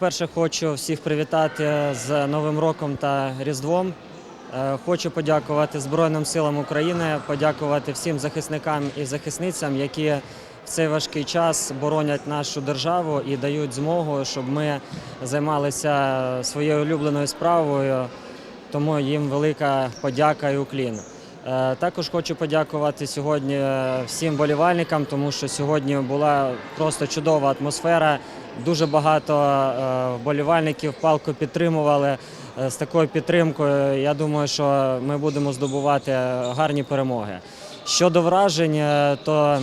по-перше, хочу всіх привітати з Новим роком та Різдвом. Е, Хочу подякувати Збройним силам України, подякувати всім захисникам і захисницям, які в цей важкий час боронять нашу державу і дають змогу, щоб ми займалися своєю улюбленою справою. Тому їм велика подяка і уклін. Е, Також хочу подякувати сьогодні е, всім болівальникам, тому що сьогодні була просто чудова атмосфера. Дуже багато е, вболівальників палку підтримували. З такою підтримкою я думаю, що ми будемо здобувати гарні перемоги. Щодо вражень, то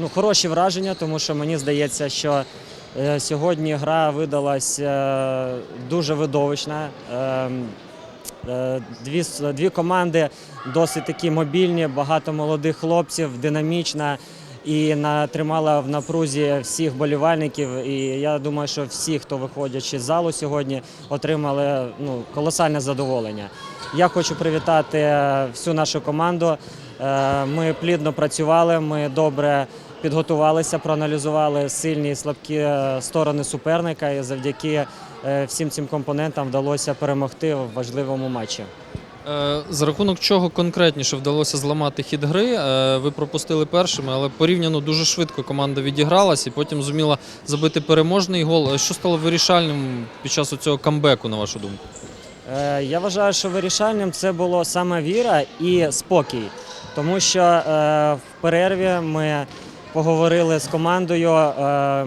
ну, хороші враження, тому що мені здається, що сьогодні гра видалась дуже видовищна. Е, Дві, дві команди досить такі мобільні, багато молодих хлопців, динамічна і на, тримала в напрузі всіх болівальників. І я думаю, що всі, хто виходячи з залу сьогодні, отримали ну, колосальне задоволення. Я хочу привітати всю нашу команду. Е, Ми плідно працювали, ми добре підготувалися, проаналізували сильні і слабкі е, сторони суперника, і завдяки е, всім цим компонентам вдалося перемогти в важливому матчі. Е, За рахунок чого конкретніше вдалося зламати хід гри? Ви пропустили першими, але порівняно дуже швидко команда відігралась і потім зуміла забити переможний гол. Що стало вирішальним під час цього камбеку, на вашу думку? Я вважаю, що вирішальним це було саме віра і спокій, тому що в перерві ми поговорили з командою. е,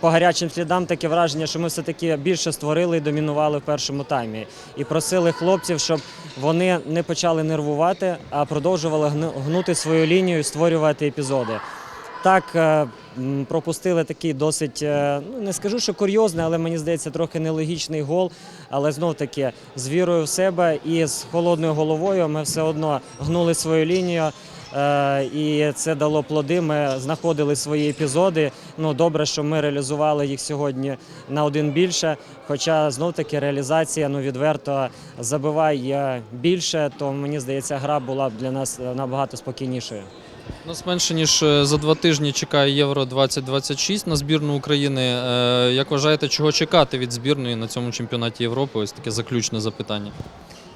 По гарячим слідам таке враження, що ми все-таки більше створили і домінували в першому таймі. І просили хлопців, щоб вони не почали нервувати, а продовжували гнути свою лінію і створювати епізоди. Так, е, пропустили такий досить, е, ну не скажу, що курйозний, але мені здається, трохи нелогічний гол. Але знов таки з вірою в себе і з холодною головою ми все одно гнули свою лінію. Е, І це дало плоди. Ми знаходили свої епізоди. Ну добре, що ми реалізували їх сьогодні на один більше. Хоча знов таки реалізація ну відверто забиває більше, то мені здається, гра була б для нас набагато спокійнішою. Нас менше ніж е, за два тижні чекає Євро 2026 на збірну України. Е, Як вважаєте, чого чекати від збірної на цьому чемпіонаті Європи? Ось таке заключне запитання.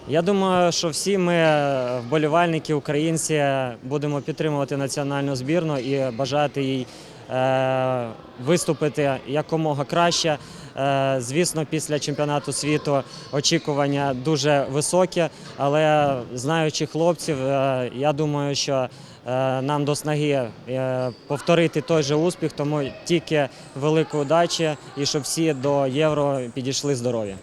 Я думаю, що всі ми, е, вболівальники, українці, будемо підтримувати національну збірну і бажати їй е, виступити якомога краще. Е, звісно, після чемпіонату світу очікування дуже високі, але знаючи хлопців, я думаю, що нам до снаги повторити той же успіх, тому тільки великої удачі і щоб всі до євро підійшли здорові.